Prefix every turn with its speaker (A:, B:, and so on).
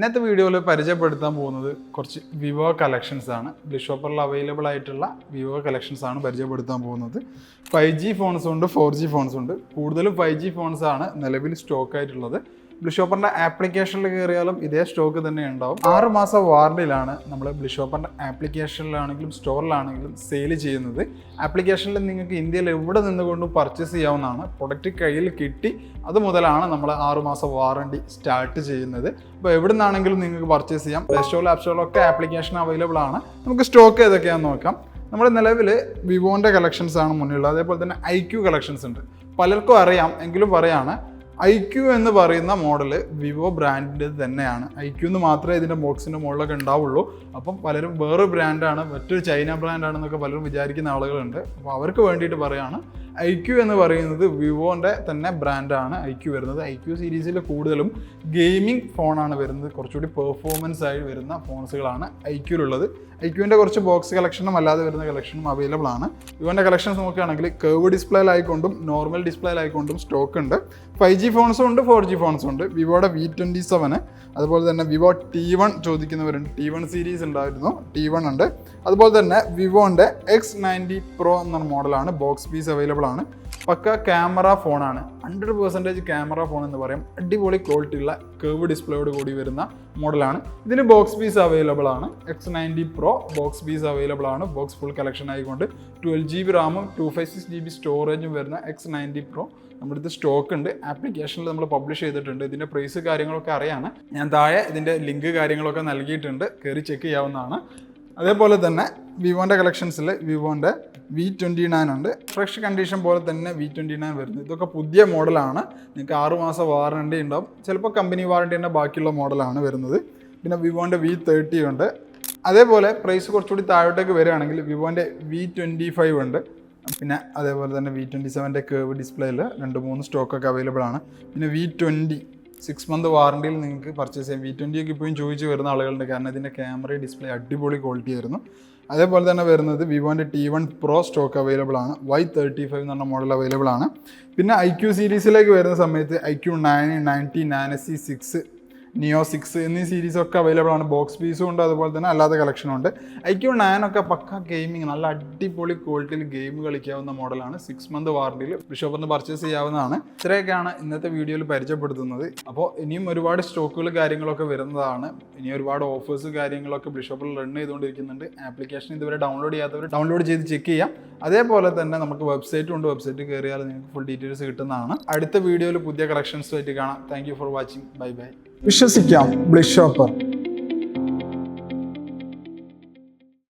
A: ഇന്നത്തെ വീഡിയോയിൽ പരിചയപ്പെടുത്താൻ പോകുന്നത് കുറച്ച് വിവോ കളക്ഷൻസ് ആണ്. ബ്ലിഷോപ്പറിൽ അവൈലബിൾ ആയിട്ടുള്ള വിവോ കളക്ഷൻസ് ആണ് പരിചയപ്പെടുത്താൻ പോകുന്നത്. ഫൈവ് ജി ഫോൺസ് ഉണ്ട് ഫോർ ജി ഫോൺസ് ഉണ്ട്. കൂടുതലും ഫൈവ് ജി ഫോൺസ് ആണ് നിലവിൽ സ്റ്റോക്ക് ആയിട്ടുള്ളത്. ബ്ലിഷോപ്പറിന്റെ ആപ്ലിക്കേഷനിൽ കയറിയാലും ഇതേ സ്റ്റോക്ക് തന്നെ ഉണ്ടാവും. ആറ് മാസം വാറണ്ടിയിലാണ് നമ്മൾ ബ്ലിഷോപ്പറിന്റെ ആപ്ലിക്കേഷനിലാണെങ്കിലും സ്റ്റോറിലാണെങ്കിലും സെയിൽ ചെയ്യുന്നത്. ആപ്ലിക്കേഷനിൽ നിങ്ങൾക്ക് ഇന്ത്യയിൽ എവിടെ നിന്നുകൊണ്ടും പർച്ചേസ് ചെയ്യാവുന്നതാണ്. പ്രൊഡക്റ്റ് കയ്യിൽ കിട്ടി അത് മുതലാണ് നമ്മൾ ആറ് മാസം വാറണ്ടി സ്റ്റാർട്ട് ചെയ്യുന്നത്. അപ്പോൾ എവിടെ നിന്നാണെങ്കിലും നിങ്ങൾക്ക് പർച്ചേസ് ചെയ്യാം. പ്ലേ സ്റ്റോറിൽ ആപ്പ് സ്റ്റോറിലൊക്കെ ആപ്ലിക്കേഷൻ അവൈലബിൾ ആണ്. നമുക്ക് സ്റ്റോക്ക് ഏതൊക്കെയാണെന്ന് നോക്കാം. നമ്മുടെ നിലവിൽ വിവോന്റെ കളക്ഷൻസ് ആണ് മുന്നിലുള്ളത്. അതേപോലെ തന്നെ ഐ ക്യു കളക്ഷൻസ് ഉണ്ട്. പലർക്കും അറിയാം എങ്കിലും പറയാണ് ഐ ക്യു എന്ന് പറയുന്ന മോഡൽ വിവോ ബ്രാൻഡിന്റെ തന്നെയാണ്. ഐ ക്യു എന്ന് മാത്രമേ ഇതിന്റെ ബോക്സിന്റെ മുകളിലൊക്കെ ഉണ്ടാവുള്ളൂ. അപ്പം പലരും വേറെ ബ്രാൻഡാണ് മറ്റൊരു ചൈന ബ്രാൻഡാണെന്നൊക്കെ പലരും വിചാരിക്കുന്ന ആളുകളുണ്ട്. അപ്പോൾ അവർക്ക് വേണ്ടിയിട്ട് പറയാണ് ഐ ക്യു എന്ന് പറയുന്നത് വിവോന്റെ തന്നെ ബ്രാൻഡാണ് ഐ ക്യു വരുന്നത്. ഐ ക്യു സീരീസിൽ കൂടുതലും ഗെയിമിംഗ് ഫോണാണ് വരുന്നത്. കുറച്ചുകൂടി പെർഫോമൻസ് ആയി വരുന്ന ഫോൺസുകളാണ് ഐ ക്യൂലുള്ളത് ഐ ക്യൂവിന്റെ കുറച്ച് ബോക്സ് കളക്ഷനും അല്ലാതെ വരുന്ന കളക്ഷനും അവൈലബിൾ ആണ്. വിവോന്റെ കളക്ഷൻസ് നോക്കുകയാണെങ്കിൽ കേവ് ഡിസ്പ്ലേയിലായിക്കൊണ്ടും നോർമൽ ഡിസ്പ്ലേയിലായിക്കൊണ്ടും സ്റ്റോക്ക് ഉണ്ട്. ഫൈവ് ജി ഫോൺസും ഉണ്ട് ഫോർ ജി ഫോൺസും ഉണ്ട്. വിവോയുടെ വി ട്വന്റി സെവന് അതുപോലെ തന്നെ വിവോ ടി വൺ ചോദിക്കുന്നവരുണ്ട്. ടി വൺ സീരീസ് ഉണ്ടായിരുന്നു. ടി വൺ ഉണ്ട്. അതുപോലെ തന്നെ വിവോന്റെ എക്സ് നയന്റി പ്രോ എന്ന മോഡലാണ് ബോക്സ് പീസ് അവൈലബിൾ ആണ്. പക്ക ക്യാമറ ഫോണാണ് ഹൺഡ്രഡ് പെർസെന്റേജ് ക്യാമറ ഫോൺ എന്ന് പറയും. അടിപൊളി ക്വാളിറ്റി ഉള്ള കേവ് ഡിസ്പ്ലേയോട് കൂടി വരുന്ന മോഡലാണ് ഇതിന് ബോക്സ് പീസ് അവൈലബിൾ ആണ്. X ninety pro box piece available ആണ്. ബോക്സ് ഫുൾ കളക്ഷൻ ആയിക്കൊണ്ട് ട്വൽവ് ജി ബി റാമും two five six G B സ്റ്റോറേജും വരുന്ന എക്സ് നയന്റി പ്രോ നമ്മുടെ അടുത്ത് സ്റ്റോക്ക് ഉണ്ട്. ആപ്ലിക്കേഷനിൽ നമ്മൾ പബ്ലിഷ് ചെയ്തിട്ടുണ്ട്. ഇതിന്റെ പ്രൈസ് കാര്യങ്ങളൊക്കെ അറിയാണ്. ഞാൻ താഴെ ഇതിന്റെ ലിങ്ക് കാര്യങ്ങളൊക്കെ നൽകിയിട്ടുണ്ട്. കയറി ചെക്ക് ചെയ്യാവുന്നതാണ്. അതേപോലെ തന്നെ വിവോന്റെ കളക്ഷൻസിൽ വിവോന്റെ വി ട്വന്റി നയൻ ഉണ്ട്. ഫ്രഷ് കണ്ടീഷൻ പോലെ തന്നെ വി ട്വന്റി നയൻ വരുന്നത് ഇതൊക്കെ പുതിയ മോഡലാണ്. നിങ്ങൾക്ക് ആറുമാസം വാറണ്ടി ഉണ്ടാവും. ചിലപ്പോൾ കമ്പനി വാറണ്ടി തന്നെ ബാക്കിയുള്ള മോഡലാണ് വരുന്നത്. പിന്നെ വിവോന്റെ വി തേർട്ടി ഉണ്ട്. അതേപോലെ പ്രൈസ് കുറച്ചുകൂടി താഴോട്ടേക്ക് വരികയാണെങ്കിൽ വിവോന്റെ വി ട്വന്റി ഫൈവ് ഉണ്ട്. പിന്നെ അതേപോലെ തന്നെ വി ട്വന്റി സെവന്റെ കേവ് ഡിസ്പ്ലേയിൽ രണ്ട് മൂന്ന് സ്റ്റോക്കൊക്കെ അവൈലബിൾ ആണ്. പിന്നെ വി ട്വന്റി സിക്സ് മന്ത് വാറണ്ടിയിൽ നിങ്ങൾക്ക് പർച്ചേസ് ചെയ്യാം. വി ട്വന്റി ഒക്കെ ഇപ്പോഴും ചോദിച്ച് വരുന്ന ആളുകളുണ്ട്. കാരണം ഇതിന്റെ ക്യാമറ ഡിസ്പ്ലേ അടിപൊളി ക്വാളിറ്റി ആയിരുന്നു. അതേപോലെ തന്നെ വരുന്നത് വിവോന്റെ T one pro stock available ആണ്. വൈ തേർട്ടി ഫൈവ് എന്ന് പറഞ്ഞ മോഡൽ അവൈലബിൾ ആണ്. പിന്നെ ഐ ക്യു സീരീസിലേക്ക് വരുന്ന സമയത്ത് I Q nine ninety nine S C six neo six എന്നീ സീരീസ് ഒക്കെ അവൈലബിൾ ആണ്. ബോക്സ് പീസും ഉണ്ട്. അതുപോലെ തന്നെ അല്ലാത്ത കളക്ഷനും ഉണ്ട്. ഐ ക്യു നയൻ ഒക്കെ പക്ക ഗെയിമിംഗ് നല്ല അടിപൊളി ക്വാളിറ്റിയിൽ ഗെയിം കളിക്കാവുന്ന മോഡലാണ് സിക്സ് മന്ത് വാറണ്ടിയിൽ ബിഷോപ്പിൽ നിന്ന് പർച്ചേസ് ചെയ്യാവുന്നതാണ്. ഇത്രയൊക്കെയാണ് ഇന്നത്തെ വീഡിയോയിൽ പരിചയപ്പെടുത്തുന്നത്. അപ്പോൾ ഇനിയും ഒരുപാട് സ്റ്റോക്കുകൾ കാര്യങ്ങളൊക്കെ വരുന്നതാണ്. ഇനി ഒരുപാട് ഓഫേഴ്സ് കാര്യങ്ങളൊക്കെ ബിഷോപ്പിൽ റൺ ചെയ്തുകൊണ്ടിരിക്കുന്നുണ്ട്. ആപ്ലിക്കേഷൻ ഇതുവരെ ഡൗൺലോഡ് ചെയ്യാത്തവർ ഡൗൺലോഡ് ചെയ്ത് ചെക്ക് ചെയ്യാം. അതേപോലെ തന്നെ നമുക്ക് വെബ്സൈറ്റും ഉണ്ട്. വെബ്സൈറ്റ് കയറിയാൽ നിങ്ങൾക്ക് ഫുൾ ഡീറ്റെയിൽസ് കിട്ടുന്നതാണ്. അടുത്ത വീഡിയോയിൽ പുതിയ കളക്ഷൻസ് കളക്ഷൻസുമായിട്ട് കാണാം. Thank for watching bye bye വിശ്വസിക്കാം ബ്ലിഷ് ഷോപ്പർ